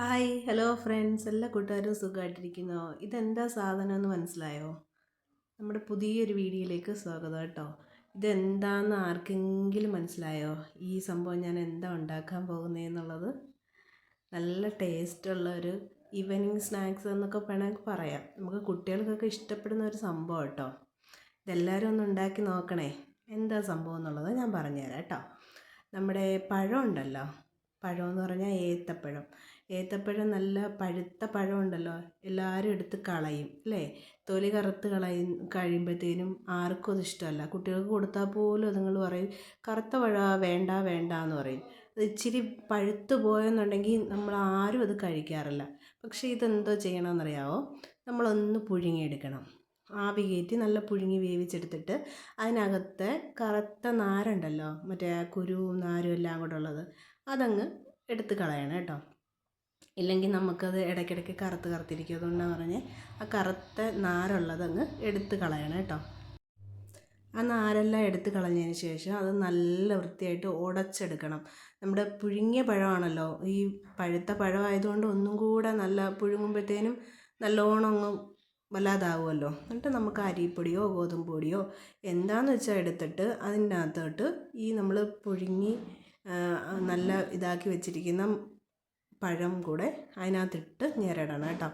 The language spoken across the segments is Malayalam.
Hi hello friends. എല്ലാ കൂട്ടുകാരും സുഖമായിട്ടിരിക്കുന്നോ? ഇതെന്താ സാധനം എന്ന് മനസ്സിലായോ? നമ്മുടെ പുതിയൊരു വീഡിയോയിലേക്ക് സ്വാഗതം കേട്ടോ. ഇതെന്താന്ന് ആർക്കെങ്കിലും മനസ്സിലായോ? ഈ സംഭവം ഞാൻ എന്താ ഉണ്ടാക്കാൻ പോകുന്നതെന്നുള്ളത് നല്ല ടേസ്റ്റുള്ള ഒരു ഈവനിങ് സ്നാക്സ് എന്നൊക്കെ വേണമെങ്കിൽ പറയാം. നമുക്ക് കുട്ടികൾക്കൊക്കെ ഇഷ്ടപ്പെടുന്ന ഒരു സംഭവം കേട്ടോ. ഇതെല്ലാവരും ഒന്ന് ഉണ്ടാക്കി നോക്കണേ. എന്താ സംഭവം എന്നുള്ളത് ഞാൻ പറഞ്ഞുതരാം കേട്ടോ. നമ്മുടെ പഴം ഉണ്ടല്ലോ. പഴം എന്ന് പറഞ്ഞാൽ ഏത്തപ്പഴം. ഏത്തപ്പഴം നല്ല പഴുത്ത പഴം ഉണ്ടല്ലോ എല്ലാവരും എടുത്ത് കളയും അല്ലേ? തൊലി കറുത്ത് കളയും കഴിയുമ്പോഴത്തേനും ആർക്കും അത് ഇഷ്ടമല്ല. കുട്ടികൾക്ക് കൊടുത്താൽ പോലും അതുങ്ങൾ പറയും കറുത്ത പഴമാണ് വേണ്ട വേണ്ട എന്ന് പറയും. അത് ഇച്ചിരി പഴുത്ത് പോയെന്നുണ്ടെങ്കിൽ നമ്മൾ ആരും അത് കഴിക്കാറില്ല. പക്ഷേ ഇതെന്തോ ചെയ്യണമെന്നറിയാവോ? നമ്മളൊന്ന് പുഴുങ്ങിയെടുക്കണം. ആവി കയറ്റി നല്ല പുഴുങ്ങി വേവിച്ചെടുത്തിട്ട് അതിനകത്തെ കറുത്ത നാരുണ്ടല്ലോ മറ്റേ കുരുവും നാരും എല്ലാം കൂടെ ഉള്ളത് അതങ്ങ് എടുത്ത് കളയണം കേട്ടോ. ഇല്ലെങ്കിൽ നമുക്കത് ഇടയ്ക്കിടയ്ക്ക് കറുത്ത് കറുത്തിരിക്കും. അതുകൊണ്ടാണ് പറഞ്ഞ് ആ കറുത്ത നാരുള്ളത് അങ്ങ് എടുത്ത് കളയണം കേട്ടോ. ആ നാരെല്ലാം എടുത്ത് കളഞ്ഞതിന് ശേഷം അത് നല്ല വൃത്തിയായിട്ട് ഉടച്ചെടുക്കണം. നമ്മുടെ പുഴുങ്ങിയ പഴമാണല്ലോ ഈ പഴുത്ത പഴമായതുകൊണ്ട് ഒന്നും കൂടെ നല്ല പുഴുങ്ങുമ്പോഴത്തേനും നല്ലോണം അങ്ങ് വല്ലാതാവുമല്ലോ. എന്നിട്ട് നമുക്ക് അരിപ്പൊടിയോ ഗോതമ്പ് പൊടിയോ എന്താണെന്ന് വെച്ചാൽ എടുത്തിട്ട് അതിന്റെ അകത്തോട്ട് ഈ നമ്മൾ പുഴുങ്ങി നല്ല ഇതാക്കി വെച്ചിരിക്കുന്ന പഴം കൂടെ അതിനകത്തിട്ട് ഞെരടണം കേട്ടോ.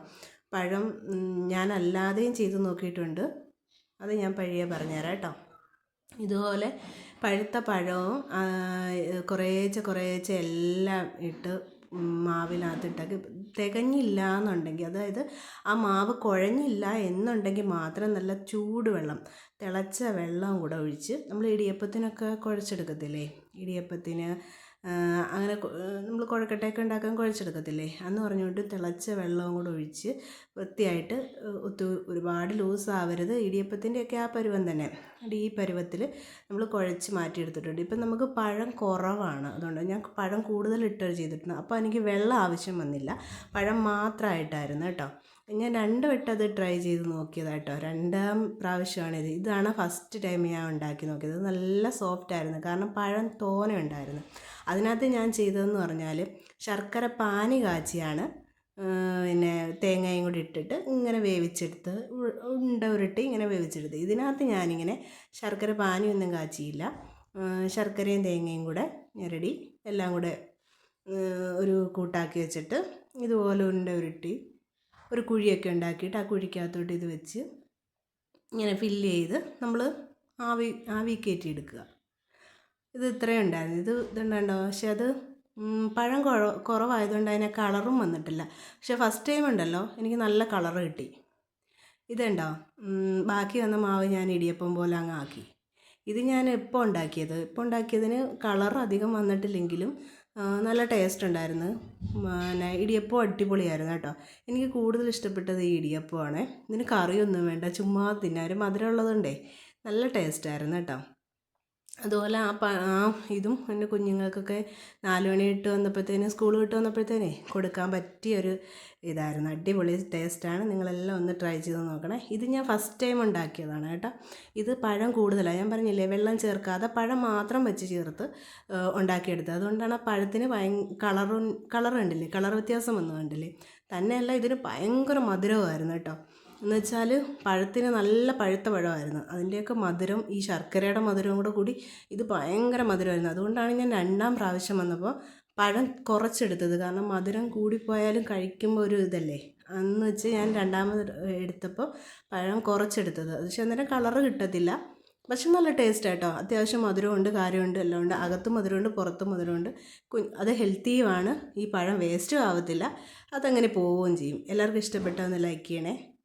പഴം ഞാൻ അല്ലാതെയും ചെയ്ത് നോക്കിയിട്ടുണ്ട്. അത് ഞാൻ പഴയ പറഞ്ഞുതരാം കേട്ടോ. ഇതുപോലെ പഴുത്ത പഴവും കുറേച്ച് കുറേച്ച് എല്ലാം ഇട്ട് മാവിനകത്തിട്ടൊക്കെ തികഞ്ഞില്ല എന്നുണ്ടെങ്കിൽ അതായത് ആ മാവ് കുഴഞ്ഞില്ല എന്നുണ്ടെങ്കിൽ മാത്രം നല്ല ചൂടുവെള്ളം തിളച്ച വെള്ളം കൂടെ ഒഴിച്ച് നമ്മൾ ഇടിയപ്പത്തിനൊക്കെ കുഴച്ചെടുക്കത്തില്ലേ? ഇടിയപ്പത്തിന് അങ്ങനെ നമ്മൾ കുഴക്കട്ടയൊക്കെ ഉണ്ടാക്കാൻ കുഴച്ചെടുക്കത്തില്ലേ? അന്ന് പറഞ്ഞുകൊണ്ട് തിളച്ച വെള്ളവും കൂടെ ഒഴിച്ച് വൃത്തിയായിട്ട് ഒത്തു ഒരുപാട് ലൂസ് ആവരുത് ഇടിയപ്പത്തിന്റെയൊക്കെ ആ പരുവം തന്നെ. ഈ പരുവത്തിൽ നമ്മൾ കുഴച്ച് മാറ്റിയെടുത്തിട്ടുണ്ട്. ഇപ്പം നമുക്ക് പഴം കുറവാണ്. അതുകൊണ്ട് ഞാൻ പഴം കൂടുതൽ ഇട്ട് ചെയ്തിട്ടുണ്ട്. അപ്പോൾ എനിക്ക് വെള്ളം ആവശ്യം വന്നില്ല. പഴം മാത്രമായിട്ടായിരുന്നു കേട്ടോ. ഞാൻ രണ്ട് വട്ടം അത് ട്രൈ ചെയ്ത് നോക്കിയതാട്ടോ. രണ്ടാം പ്രാവശ്യമാണിത്. ഇതാണ് ഫസ്റ്റ് ടൈം ഞാൻ ഉണ്ടാക്കി നോക്കിയത്. നല്ല സോഫ്റ്റ് ആയിരുന്നു. കാരണം പഴം തോനെ ഉണ്ടായിരുന്നു. അതിനകത്ത് ഞാൻ ചെയ്തതെന്ന് പറഞ്ഞാൽ ശർക്കര പാനി കാച്ചിയാണ്. പിന്നെ തേങ്ങയും കൂടി ഇട്ടിട്ട് ഇങ്ങനെ വേവിച്ചെടുത്ത് ഉണ്ട ഉരുട്ടി ഇങ്ങനെ വേവിച്ചെടുത്ത്. ഇതിനകത്ത് ഞാനിങ്ങനെ ശർക്കര പാനിയൊന്നും കാച്ചിയില്ല. ശർക്കരയും തേങ്ങയും കൂടെ ഞെരടി എല്ലാം കൂടെ ഒരു കൂട്ടാക്കി വെച്ചിട്ട് ഇതുപോലെ ഉണ്ട ഉരുട്ടി ഒരു കുഴിയൊക്കെ ഉണ്ടാക്കിയിട്ട് ആ കുഴിക്കകത്തോട്ട് ഇത് വെച്ച് ഇങ്ങനെ ഫില്ല് ചെയ്ത് നമ്മൾ ആവി ആവി കയറ്റി എടുക്കുക ഇത് ഇത്രയും ഉണ്ടായിരുന്നു. ഇത് ഇതുണ്ടോ പക്ഷെ അത് പഴം കുഴ കുറവായതുകൊണ്ട് അതിനെ കളറും വന്നിട്ടില്ല. പക്ഷെ ഫസ്റ്റ് ടൈം ഉണ്ടല്ലോ. എനിക്ക് നല്ല കളർ കിട്ടി. ഇതുണ്ടോ? ബാക്കി വന്ന മാവ് ഞാൻ ഇടിയപ്പം പോലെ അങ്ങ് ആക്കി. ഇത് ഞാൻ ഇപ്പോൾ ഉണ്ടാക്കിയത്? ഇപ്പോൾ ഉണ്ടാക്കിയതിന് കളർ അധികം വന്നിട്ടില്ലെങ്കിലും നല്ല ടേസ്റ്റ് ഉണ്ടായിരുന്നു. പിന്നെ ഇടിയപ്പം അടിപൊളിയായിരുന്നു കേട്ടോ. എനിക്ക് കൂടുതൽ ഇഷ്ടപ്പെട്ടത് ഈ ഇടിയപ്പമാണ്. ഇതിന് കറിയൊന്നും വേണ്ട ചുമ്മാ തിന്നാൻ. ഒരു മധുരം ഉള്ളതുകൊണ്ടേ നല്ല ടേസ്റ്റായിരുന്നു കേട്ടോ. അതുപോലെ ആ പ ആ ഇതും എന്റെ കുഞ്ഞുങ്ങൾക്കൊക്കെ നാല് മണി ഇട്ട് വന്നപ്പോഴത്തേനും സ്കൂൾ വിട്ട് വന്നപ്പോഴത്തേനേ കൊടുക്കാൻ പറ്റിയ ഒരു ഇതായിരുന്നു. അടിപൊളി ടേസ്റ്റാണ് നിങ്ങളെല്ലാം ഒന്ന് ട്രൈ ചെയ്ത് നോക്കണേ. ഇത് ഞാൻ ഫസ്റ്റ് ടൈം ഉണ്ടാക്കിയതാണ് കേട്ടോ. ഇത് പഴം കൂടുതലാണ് ഞാൻ പറഞ്ഞില്ലേ വെള്ളം ചേർക്കാതെ പഴം മാത്രം വെച്ച് ചേർത്ത് ഉണ്ടാക്കിയെടുത്തത്. അതുകൊണ്ടാണ് ആ പഴത്തിന് ഭയ കളറും കളർ കളർ വ്യത്യാസം ഒന്നും കണ്ടില്ലേ? തന്നെയല്ല ഇതിന് ഭയങ്കര മധുരമായിരുന്നു കേട്ടോ. എന്ന് വെച്ചാൽ പഴത്തിന് നല്ല പഴുത്ത പഴമായിരുന്നു. അതിന്റെയൊക്കെ മധുരം ഈ ശർക്കരയുടെ മധുരവും കൂടെ കൂടി ഇത് ഭയങ്കര മധുരമായിരുന്നു. അതുകൊണ്ടാണ് ഞാൻ രണ്ടാം പ്രാവശ്യം വന്നപ്പോൾ പഴം കുറച്ചെടുത്തത്. കാരണം മധുരം കൂടിപ്പോയാലും കഴിക്കുമ്പോൾ ഒരു ഇതല്ലേ? അന്ന് വെച്ച് ഞാൻ രണ്ടാമത് എടുത്തപ്പോൾ പഴം കുറച്ചെടുത്തത്. പക്ഷെ അന്നേരം കളറ് കിട്ടത്തില്ല. പക്ഷെ നല്ല ടേസ്റ്റ് ആട്ടോ. അത്യാവശ്യം മധുരമുണ്ട് കാര്യമുണ്ട് എല്ലാം ഉണ്ട്. അകത്തും മധുരമുണ്ട് പുറത്തും മധുരമുണ്ട്. അത് ഹെൽത്തിയുമാണ്. ഈ പഴം വേസ്റ്റും ആവത്തില്ല. അതങ്ങനെ പോവുകയും ചെയ്യും. എല്ലാവർക്കും ഇഷ്ടപ്പെട്ടതെന്ന് ലൈക്ക് ചെയ്യണേ.